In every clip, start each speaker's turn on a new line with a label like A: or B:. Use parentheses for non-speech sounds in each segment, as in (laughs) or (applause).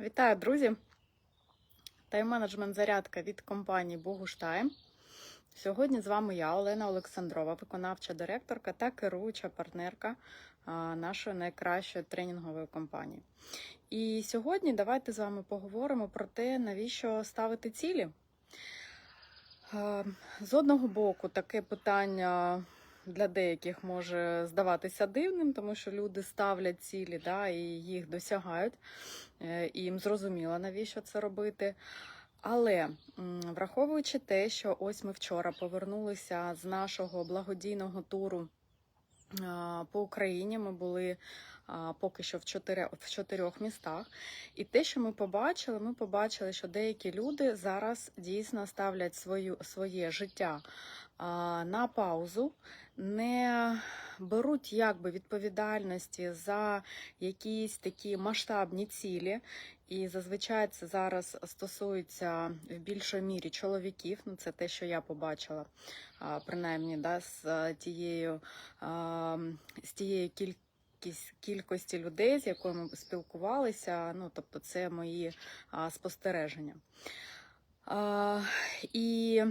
A: Вітаю, друзі! Тайм-менеджмент зарядка від компанії Богуштайм. Сьогодні з вами я, Олена Олександрова, виконавча директорка та керуюча партнерка нашої найкращої тренінгової компанії. І сьогодні давайте з вами поговоримо про те, навіщо ставити цілі. З одного боку, таке питання для деяких може здаватися дивним, тому що люди ставлять цілі да, і їх досягають, Е, і їм зрозуміло, навіщо це робити. Але враховуючи те, що ось ми вчора повернулися з нашого благодійного туру по Україні, ми були поки що в, чотири, в чотирьох містах. І те, що ми побачили, ми побачили, що деякі люди зараз дійсно ставлять свою, своє життя на паузу, не беруть якби відповідальності за якісь такі масштабні цілі. І зазвичай це зараз стосується в більшій мірі чоловіків. Ну, це те, що я побачила, принаймні, да, з тією, а, з тією кількість, кількості людей, з якою ми спілкувалися. Ну, тобто, це мої спостереження. І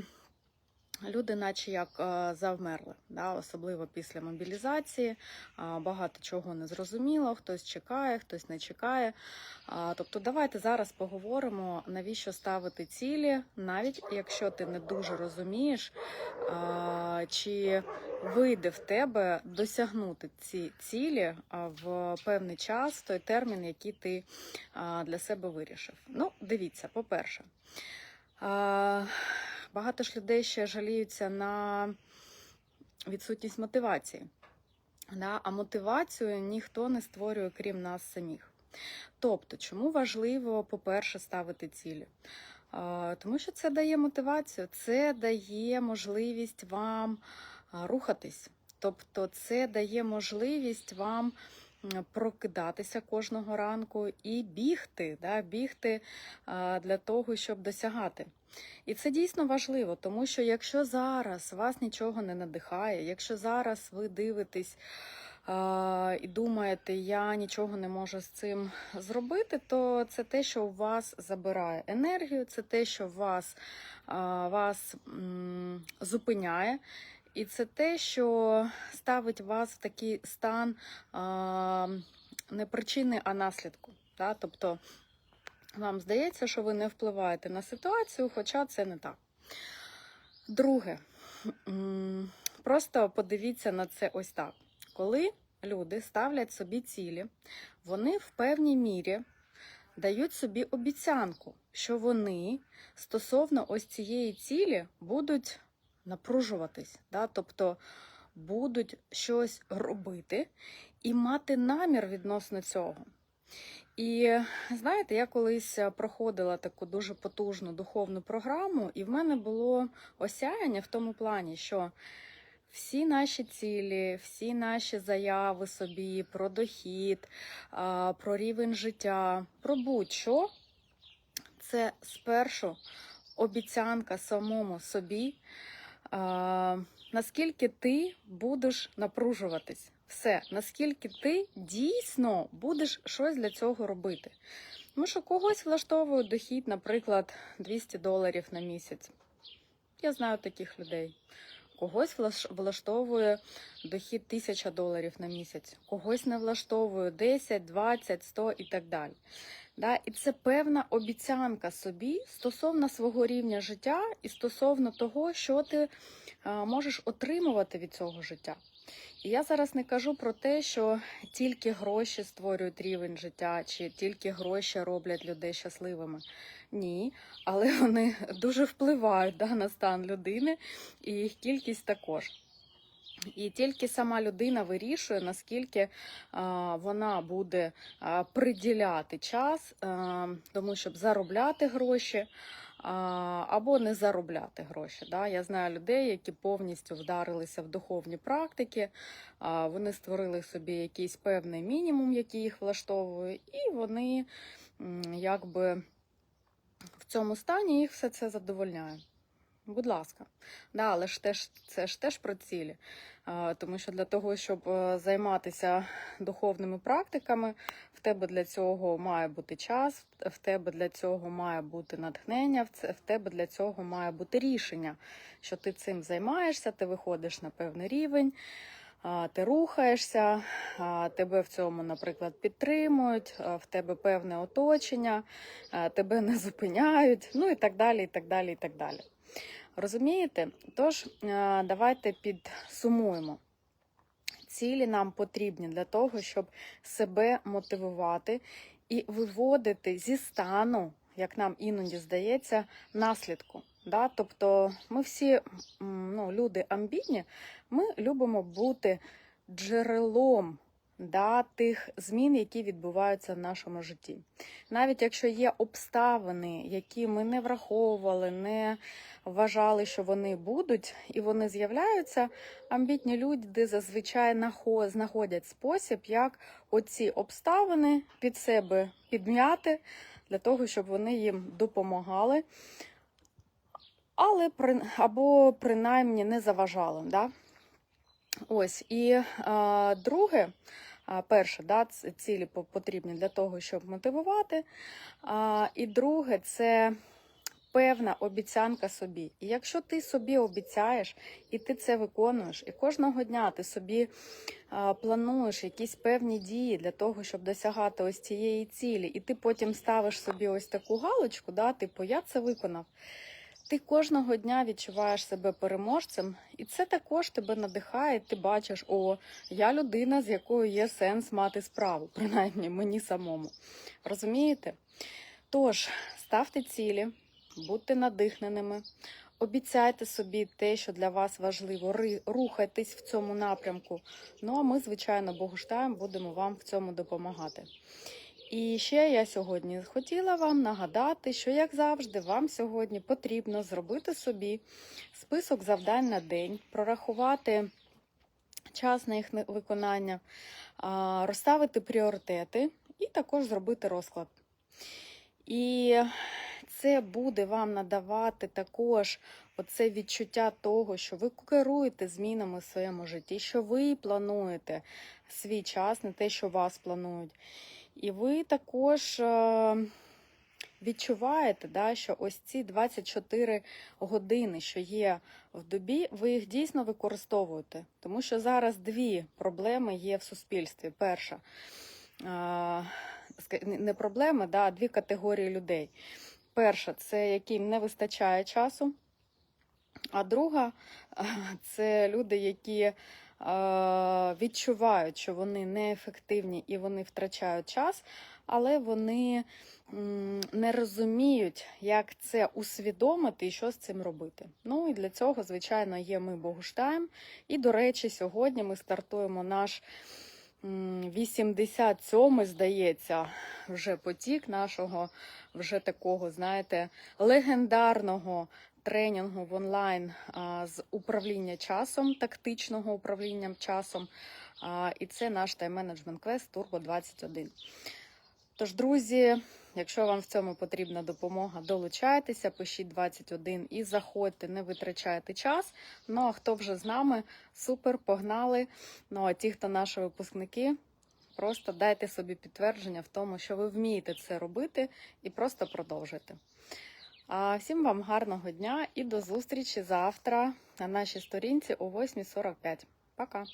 A: Люди, наче як е, завмерли, да, особливо після мобілізації. Багато чого не зрозуміло, хтось чекає, хтось не чекає. Тобто, давайте зараз поговоримо, навіщо ставити цілі, навіть якщо ти не дуже розумієш, чи вийде в тебе досягнути ці цілі в певний час, той термін, який ти для себе вирішив. Ну, дивіться, по-перше. Багато ж людей ще жаліються на відсутність мотивації. Да? А мотивацію ніхто не створює, крім нас самих. Тобто, чому важливо, по-перше, ставити цілі? Тому що це дає мотивацію, це дає можливість вам рухатись. Тобто, це дає можливість вам прокидатися кожного ранку і бігти, да? бігти для того, щоб досягати. І це дійсно важливо, тому що якщо зараз вас нічого не надихає, якщо зараз ви дивитесь а, і думаєте, я нічого не можу з цим зробити, то це те, що у вас забирає енергію, це те, що вас, а, вас м, зупиняє. І це те, що ставить вас в такий стан а, не причини, а наслідку. Да? Тобто вам здається, що ви не впливаєте на ситуацію, хоча це не так. Друге, просто подивіться на це ось так. Коли люди ставлять собі цілі, вони в певній мірі дають собі обіцянку, що вони стосовно ось цієї цілі будуть напружуватись, да? тобто будуть щось робити і мати намір відносно цього. І знаєте, я колись проходила таку дуже потужну духовну програму, і в мене було осяяння в тому плані, що всі наші цілі, всі наші заяви собі про дохід, про рівень життя, про будь-що, це спершу обіцянка самому собі, наскільки ти будеш напружуватись. Все, наскільки ти дійсно будеш щось для цього робити. Тому що когось влаштовує дохід, наприклад, 200 доларів на місяць. Я знаю таких людей. Когось влаштовує дохід 1000 доларів на місяць, когось не влаштовує 10, 20, 100 і так далі. Да? І це певна обіцянка собі стосовно свого рівня життя і стосовно того, що ти а, можеш отримувати від цього життя. І я зараз не кажу про те, що тільки гроші створюють рівень життя, чи тільки гроші роблять людей щасливими. Ні, але вони (laughs) дуже впливають да, на стан людини і їх кількість також. І тільки сама людина вирішує, наскільки а, вона буде а, приділяти час а, тому, щоб заробляти гроші а, або не заробляти гроші. Да? Я знаю людей, які повністю вдарилися в духовні практики, а, вони створили собі якийсь певний мінімум, який їх влаштовує, і вони якби в цьому стані їх все це задовольняє. Будь ласка, да, але ж теж це ж теж про цілі. Тому що для того, щоб е, займатися духовними практиками, в тебе для цього має бути час, в тебе для цього має бути натхнення, в тебе для цього має бути рішення, що ти цим займаєшся, ти виходиш на певний рівень. Ти рухаєшся, тебе в цьому, наприклад, підтримують, в тебе певне оточення, тебе не зупиняють, ну і так далі, і так далі, і так далі. Розумієте? Тож, е, давайте підсумуємо. Цілі нам потрібні для того, щоб себе мотивувати і виводити зі стану, як нам іноді здається, наслідку. Да? Тобто ми всі ну, люди амбітні, ми любимо бути джерелом да, тих змін, які відбуваються в нашому житті. Навіть якщо є обставини, які ми не враховували, не вважали, що вони будуть, і вони з'являються, амбітні люди зазвичай нахо- знаходять спосіб, як оці обставини під себе підм'яти, для того, щоб вони їм допомагали, але або принаймні не заважали. Да? Ось і е, друге, а, перше, да, цілі по- потрібні для того, щоб мотивувати. А, і друге, це певна обіцянка собі. І якщо ти собі обіцяєш, і ти це виконуєш, і кожного дня ти собі а, плануєш якісь певні дії для того, щоб досягати ось цієї цілі, і ти потім ставиш собі ось таку галочку, да, типу, я це виконав. Ти кожного дня відчуваєш себе переможцем, і це також тебе надихає. Ти бачиш, о, я людина, з якою є сенс мати справу, (laughs) принаймні мені самому. Розумієте? Тож, ставте цілі, будьте надихненими, обіцяйте собі те, що для вас важливо, рухайтесь в цьому напрямку. Ну а ми, звичайно, Богуштаєм будемо вам в цьому допомагати. І ще я сьогодні хотіла вам нагадати, що, як завжди, вам сьогодні потрібно зробити собі список завдань на день, прорахувати час на їх виконання, розставити пріоритети і також зробити розклад. І це буде вам надавати також оце відчуття того, що ви керуєте змінами в своєму житті, що ви плануєте свій час, не те, що вас планують. І ви також е, відчуваєте, да, що ось ці 24 години, що є в добі, ви їх дійсно використовуєте. Тому що зараз дві проблеми є в суспільстві. Перша е, не проблеми, да, а дві категорії людей. Перша це яким не вистачає часу. А друга е, це люди, які відчувають, що вони неефективні і вони втрачають час, але вони не розуміють, як це усвідомити і що з цим робити. Ну і для цього, звичайно, є ми Богуштайм. І, до речі, сьогодні ми стартуємо наш м, 87-й, здається, вже потік нашого вже такого, знаєте, легендарного тренінгу в онлайн з управління часом, тактичного управління часом. І це наш тайм-менеджмент квест Turbo 21. Тож, друзі, якщо вам в цьому потрібна допомога, долучайтеся, пишіть 21 і заходьте, не витрачайте час. Ну а хто вже з нами, супер, погнали. Ну а ті, хто наші випускники, просто дайте собі підтвердження в тому, що ви вмієте це робити, і просто продовжуйте. Всім вам гарного дня і до зустрічі завтра на нашій сторінці о 8.45. Пока!